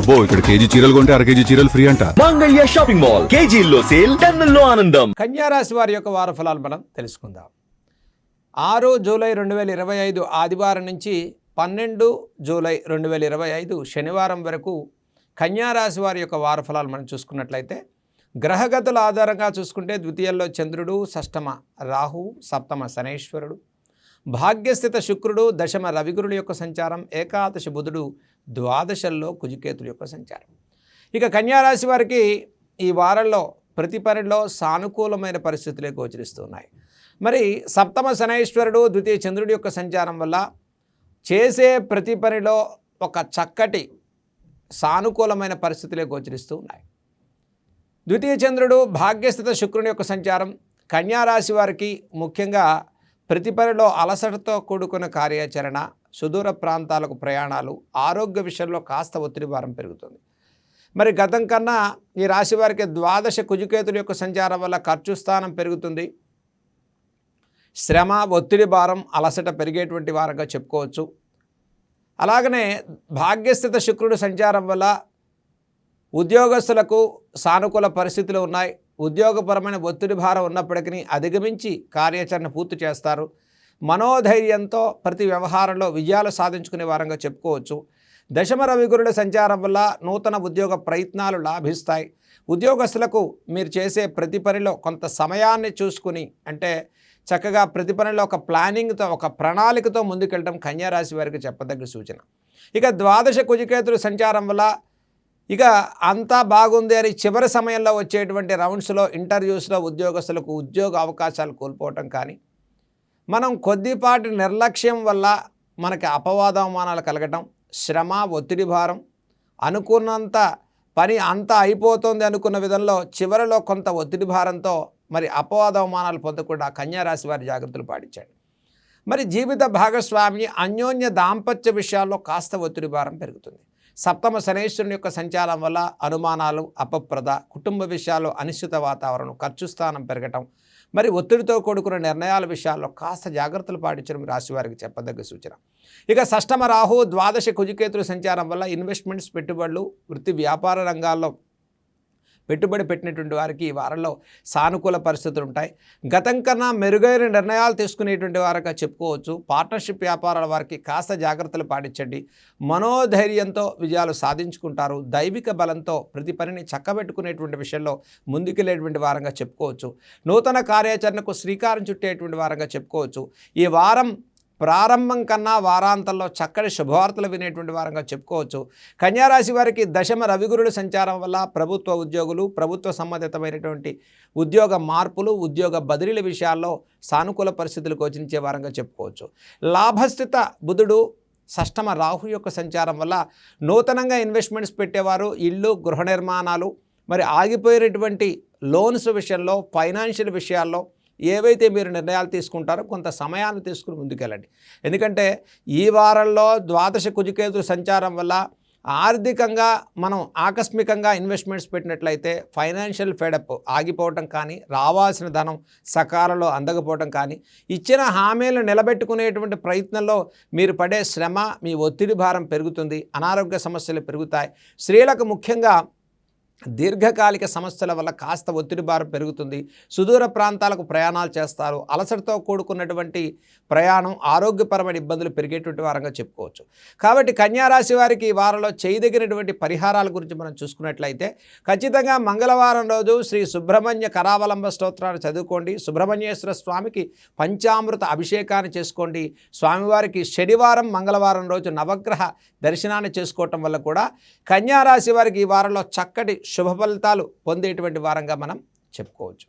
అబ్బో ఇక్కడ కేజీ చీరలు కొంటే అర కేజీ చీరలు ఫ్రీ అంట. Mangalya shopping mall. కేజీల్లో సేల్ టన్నుల్లో ఆనందం. కన్యారాశి వారి యొక్క వార ఫలాలు మనం తెలుసుకుందాం. ఆరు జూలై రెండు వేల ఇరవై ఐదు ఆదివారం నుంచి పన్నెండు జూలై రెండు వేల ఇరవై ఐదు శనివారం వరకు కన్యారాశి వారి యొక్క వార ఫలాలు మనం చూసుకున్నట్లయితే గ్రహగతుల ఆధారంగా చూసుకుంటే ద్వితీయంలో చంద్రుడు షష్టమ రాహు సప్తమ శనేశ్వరుడు భాగ్యస్థిత శుక్రుడు దశమ రవిగురుల యొక్క సంచారం ఏకాదశ బుధుడు ద్వాదశల్లో కుజికేతుడు యొక్క సంచారం. ఇక కన్యారాశి వారికి ఈ వారంలో ప్రతి పనిలో సానుకూలమైన పరిస్థితులే గోచరిస్తున్నాయి. మరి సప్తమ శనైశ్వరుడు ద్వితీయ చంద్రుడి యొక్క సంచారం వల్ల చేసే ప్రతి పనిలో ఒక చక్కటి సానుకూలమైన పరిస్థితులే గోచరిస్తూ ఉన్నాయి ద్వితీయ చంద్రుడు భాగ్యస్థిత శుక్రుని యొక్క సంచారం కన్యారాశి వారికి ముఖ్యంగా ప్రతి పనిలో అలసటతో కూడుకున్న కార్యాచరణ సుదూర ప్రాంతాలకు ప్రయాణాలు ఆరోగ్య విషయంలో కాస్త ఒత్తిడి భారం పెరుగుతుంది. మరి గతం కన్నా ఈ రాశి వారికి ద్వాదశ కుజుకేతుల యొక్క సంచారం వల్ల ఖర్చు స్థానం పెరుగుతుంది. శ్రమ ఒత్తిడి భారం అలసట పెరిగేటువంటి వారంగా చెప్పుకోవచ్చు. అలాగనే భాగ్యస్థిత శుక్రుడు సంచారం వల్ల ఉద్యోగస్తులకు సానుకూల పరిస్థితులు ఉన్నాయి. ఉద్యోగపరమైన ఒత్తిడి భారం ఉన్నప్పటికీ అధిగమించి కార్యాచరణ పూర్తి చేస్తారు. మనోధైర్యంతో ప్రతి వ్యవహారంలో విజయాలు సాధించుకునే వారంగా చెప్పుకోవచ్చు. దశమ రవిగురుల సంచారం వల్ల నూతన ఉద్యోగ ప్రయత్నాలు లాభిస్తాయి. ఉద్యోగస్తులకు మీరు చేసే ప్రతి పనిలో కొంత సమయాన్ని చూసుకుని అంటే చక్కగా ప్రతి పనిలో ఒక ప్లానింగ్తో ఒక ప్రణాళికతో ముందుకెళ్ళడం కన్యారాశి వారికి చెప్పదగ్గ సూచన. ఇక ద్వాదశ కుజికేతుల సంచారం వల్ల ఇక అంతా బాగుంది అని చివరి సమయంలో వచ్చేటువంటి రౌండ్స్లో ఇంటర్వ్యూస్లో ఉద్యోగస్తులకు ఉద్యోగ అవకాశాలు కోల్పోవటం కానీ మనం కొద్దిపాటి నిర్లక్ష్యం వల్ల మనకి అపవాదవమానాలు కలగటం శ్రమ ఒత్తిడి భారం అనుకున్నంత పని అంతా అయిపోతుంది అనుకున్న విధంలో చివరిలో కొంత ఒత్తిడి భారంతో మరి అపవాదవమానాలు పొందకుండా కన్యారాశి వారి జాగ్రత్తలు పాటించాడు. మరి జీవిత భాగస్వామి అన్యోన్య దాంపత్య విషయాల్లో కాస్త ఒత్తిడి భారం పెరుగుతుంది. సప్తమ శనేశ్వరుని యొక్క సంచారం వల్ల అనుమానాలు అపప్రద కుటుంబ విషయాల్లో అనిశ్చిత వాతావరణం ఖర్చు స్థానం పెరగటం మరి ఒత్తిడితో కూడుకున్న నిర్ణయాల విషయాల్లో కాస్త జాగ్రత్తలు పాటించడం రాశివారికి చెప్పదగ్గ సూచన. ఇక షష్టమ రాహు ద్వాదశ కుజికేతుల సంచారం వల్ల ఇన్వెస్ట్మెంట్స్ పెట్టుబడులు వృత్తి వ్యాపార రంగాల్లో పెట్టుబడి పెట్టినటువంటి వారికి ఈ వారంలో సానుకూల పరిస్థితులు ఉంటాయి. గతం కన్నా మెరుగైన నిర్ణయాలు తీసుకునేటువంటి వారుగా చెప్పుకోవచ్చు. పార్ట్నర్షిప్ వ్యాపారాల వారికి కాస్త జాగ్రత్తలు పాటించండి. మనోధైర్యంతో విజయాలు సాధించుకుంటారు. దైవిక బలంతో ప్రతి పనిని చక్కబెట్టుకునేటువంటి విషయంలో ముందుకెళ్ళేటువంటి వారంగా చెప్పుకోవచ్చు. నూతన కార్యాచరణకు శ్రీకారం చుట్టేటువంటి వారంగా చెప్పుకోవచ్చు. ఈ వారం ప్రారంభం కన్నా వారాంతంలో చక్కటి శుభవార్తలు వినేటువంటి వారంగా చెప్పుకోవచ్చు. కన్యారాశి వారికి దశమ రవిగురుల సంచారం వల్ల ప్రభుత్వ ఉద్యోగులు ప్రభుత్వ సంబంధితమైనటువంటి ఉద్యోగ మార్పులు ఉద్యోగ బదిలీల విషయాల్లో సానుకూల పరిస్థితులు గోచరించే వారంగా చెప్పుకోవచ్చు. లాభస్థిత బుధుడు షష్టమ రాహు యొక్క సంచారం వల్ల నూతనంగా ఇన్వెస్ట్మెంట్స్ పెట్టేవారు ఇల్లు గృహ నిర్మాణాలు మరి ఆగిపోయినటువంటి లోన్స్ విషయంలో ఫైనాన్షియల్ విషయాల్లో ఏవైతే మీరు నిర్ణయాలు తీసుకుంటారో కొంత సమయాన్ని తీసుకుని ముందుకెళ్ళండి. ఎందుకంటే ఈ వారంలో ద్వాదశ కుజికేతుల సంచారం వల్ల ఆర్థికంగా మనం ఆకస్మికంగా ఇన్వెస్ట్మెంట్స్ పెట్టినట్లయితే ఫైనాన్షియల్ ఫెడప్ ఆగిపోవటం కానీ రావాల్సిన ధనం సకాలంలో అందకపోవటం కానీ ఇచ్చిన హామీలను నిలబెట్టుకునేటువంటి ప్రయత్నంలో మీరు పడే శ్రమ మీ ఒత్తిడి భారం పెరుగుతుంది అనారోగ్య సమస్యలు పెరుగుతాయి. స్త్రీలకు ముఖ్యంగా దీర్ఘకాలిక సమస్యల వల్ల కాస్త ఒత్తిడి భారం పెరుగుతుంది. సుదూర ప్రాంతాలకు ప్రయాణాలు చేస్తారు. అలసటతో కూడుకున్నటువంటి ప్రయాణం ఆరోగ్యపరమైన ఇబ్బందులు పెరిగేటువంటి వారంగా చెప్పుకోవచ్చు. కాబట్టి కన్యారాశి వారికి ఈ వారంలో చేయదగినటువంటి పరిహారాల గురించి మనం చూసుకున్నట్లయితే ఖచ్చితంగా మంగళవారం రోజు శ్రీ సుబ్రహ్మణ్య కరావలంబ స్తోత్రాన్ని చదువుకోండి. సుబ్రహ్మణ్యేశ్వర స్వామికి పంచామృత అభిషేకాన్ని చేసుకోండి. స్వామివారికి శనివారం మంగళవారం రోజు నవగ్రహ దర్శనాన్ని చేసుకోవటం వల్ల కూడా కన్యారాశి వారికి ఈ వారంలో చక్కటి శుభ ఫలితాలు పొందేటువంటి వారంగా మనం చెప్పుకోవచ్చు.